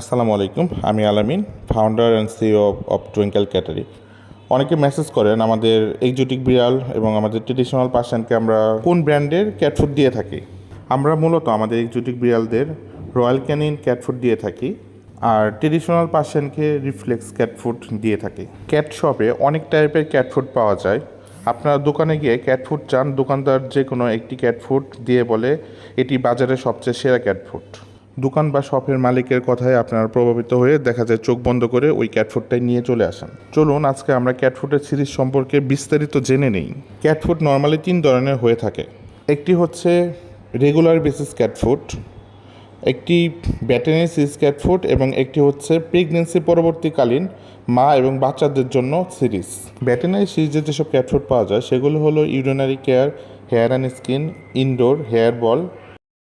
আসসালামু আলাইকুম, আমি Alamin founder and CEO of twinkle cattery অনেকে মেসেজ করেন আমাদের এক্সোটিক বিড়াল এবং আমাদের ট্রেডিশনাল পার্সনকে আমরা কোন ব্র্যান্ডের ক্যাট ফুড দিয়ে থাকি। আমরা মূলত আমাদের এক্সোটিক বিড়ালদের রয়্যাল ক্যানিন ক্যাট ফুড দিয়ে থাকি, আর ট্রেডিশনাল পার্সনকে রিফ্লেক্স ক্যাট ফুড দিয়ে থাকি। ক্যাট শপে অনেক টাইপের ক্যাট ফুড পাওয়া যায়। আপনারা দোকানে গিয়ে ক্যাট ফুড চান, দোকানদার যে কোনো একটি ক্যাট ফুড দিয়ে বলে এটি বাজারে সবচেয়ে সেরা ক্যাট ফুড দোকান বা শপের মালিকের কথায় আপনারা প্রভাবিত হয়ে দেখা যায় চোখ বন্ধ করে ওই ক্যাট ফুডটাই নিয়ে চলে আসেন। চলুন আজকে আমরা ক্যাট ফুডের সিরিজ সম্পর্কে বিস্তারিত জেনে নেই। ক্যাট ফুড নর্মালি তিন ধরনের হয়ে থাকে। একটি হচ্ছে রেগুলার বেসিস ক্যাট ফুড একটি ব্যাটেনারি সিরিজ ক্যাট ফুড এবং একটি হচ্ছে প্রেগনেন্সি পরবর্তীকালীন মা এবং বাচ্চাদের জন্য সিরিজ ব্যাটেনারি সিরিজে যেসব ক্যাট ফুড পাওয়া যায়, সেগুলো হলো urinary care hair and skin indoor hairball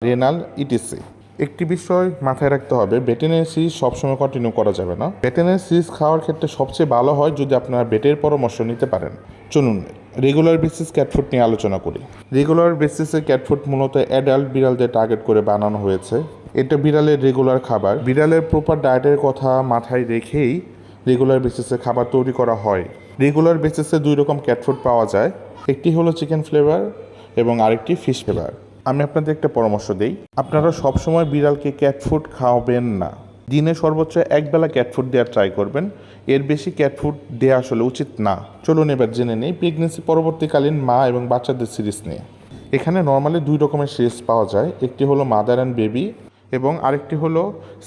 renal etc একটি বিষয় মাথায় রাখতে হবে ভেটেনারি সিরিজ সবসময় কন্টিনিউ করা যাবে না। ভেটেনারি সিরিজ খাওয়ার ক্ষেত্রে সবচেয়ে ভালো হয় যদি আপনারা বেটের পরামর্শ নিতে পারেন। চলুন রেগুলার বেসিস ক্যাটফুড নিয়ে আলোচনা করি। রেগুলার বেসিসে ক্যাটফুড মূলত অ্যাডাল্ট বিড়ালদের টার্গেট করে বানানো হয়েছে। এটা বিড়ালের রেগুলার খাবার। বিড়ালের প্রপার ডায়েটের কথা মাথায় রেখেই রেগুলার বেসিসে খাবার তৈরি করা হয়। রেগুলার বেসিসে দুই রকম ক্যাটফুড পাওয়া যায়। একটি হলো চিকেন ফ্লেভার এবং আরেকটি ফিশ ফ্লেভার আমি আপনাদের একটা পরামর্শ দিই। আপনারা সবসময় বিড়ালকে ক্যাট ফুড খাওয়াবেন না। দিনে সর্বোচ্চ একবেলা ক্যাট ফুড দেওয়ার ট্রাই করবেন। এর বেশি ক্যাট ফুড দেওয়া আসলে উচিত না। চলুন এবার জেনে নেই প্রেগনেন্সি পরবর্তীকালীন মা এবং বাচ্চাদের সিরিজ নিয়ে। এখানে নর্মালি দুই রকমের সিরিজ পাওয়া যায়। একটি হলো মাদার অ্যান্ড বেবি এবং আরেকটি হলো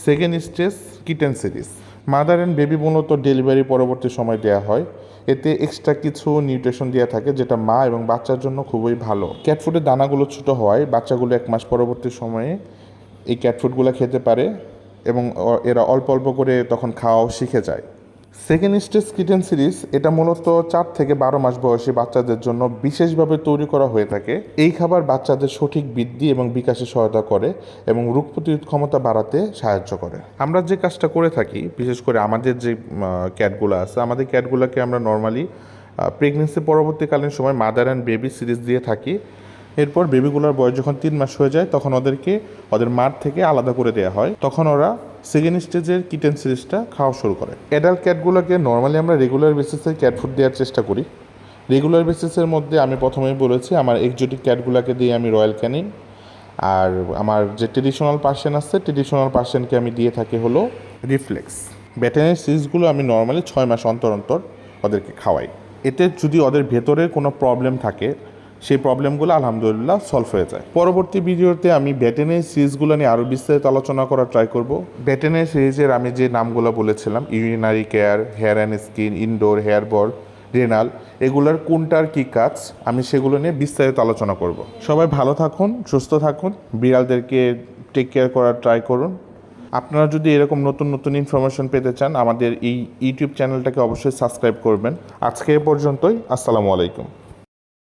second stage kitten series mother and baby মূলত ডেলিভারি পরবর্তী সময় দেওয়া হয়। এতে এক্সট্রা কিছু নিউট্রিশন দেওয়া থাকে, যেটা মা এবং বাচ্চার জন্য খুবই ভালো। ক্যাটফুডের দানাগুলো ছোটো হওয়ায় বাচ্চাগুলো এক মাস পরবর্তী সময়ে এই ক্যাটফুডগুলো খেতে পারে এবং, এরা অল্প অল্প করে তখন খাওয়াও শিখে যায়। সেকেন্ড স্টেজ কিটেন সিরিজ এটা মূলত চার থেকে বারো মাস বয়সী বাচ্চাদের জন্য বিশেষভাবে তৈরি করা হয়ে থাকে। এই খাবার বাচ্চাদের সঠিক বৃদ্ধি এবং বিকাশে সহায়তা করে এবং রোগ প্রতিরোধ ক্ষমতা বাড়াতে সাহায্য করে। আমরা যে কাজটা করে থাকি, বিশেষ করে আমাদের যে ক্যাটগুলো আছে, আমাদের ক্যাটগুলোকে আমরা নর্মালি প্রেগনেন্সি পরবর্তীকালীন সময় মাদার অ্যান্ড বেবি সিরিজ দিয়ে থাকি। এরপর বেবিগুলোর বয়স যখন তিন মাস হয়ে যায়, তখন ওদেরকে ওদের মাঠ থেকে আলাদা করে দেওয়া হয়। তখন ওরা সেকেন্ড স্টেজের কিটেন সিরিজটা খাওয়া শুরু করে। অ্যাডাল্ট ক্যাটগুলোকে নর্মালি আমরা রেগুলার বেসিসে ক্যাট ফুড দেওয়ার চেষ্টা করি। রেগুলার বেসিসের মধ্যে আমি প্রথমেই বলেছি, আমার এক্সোটিক ক্যাটগুলোকে দিয়ে আমি রয়্যাল ক্যানিন আর আমার যে ট্রেডিশনাল পার্সেন আছে ট্রেডিশনাল পার্সেনকে আমি দিয়ে থাকি হলো রিফ্লেক্স ব্যাটেনের সিরিজগুলো আমি নর্মালি ছয় মাস অন্তর অন্তর ওদেরকে খাওয়াই। এতে যদি ওদের ভেতরে কোনো প্রবলেম থাকে সেই প্রবলেমগুলো আলহামদুলিল্লাহ সলভ হয়ে যায়। পরবর্তী ভিডিওতে আমি ব্যাটেনের সিরিজগুলো নিয়ে আরও বিস্তারিত আলোচনা করার ট্রাই করব। ব্যাটেনের সিরিজের আমি যে নামগুলো বলেছিলাম urinary care hair and skin indoor hairball renal এগুলোর কোনটার কী কাজ, আমি সেগুলো নিয়ে বিস্তারিত আলোচনা করব। সবাই ভালো থাকুন, সুস্থ থাকুন, বিড়ালদেরকে টেক কেয়ার করার ট্রাই করুন। আপনারা যদি এরকম নতুন নতুন ইনফরমেশন পেতে চান, আমাদের এই ইউটিউব চ্যানেলটাকে অবশ্যই সাবস্ক্রাইব করবেন। আজকে এ পর্যন্তই, আসসালামু আলাইকুম।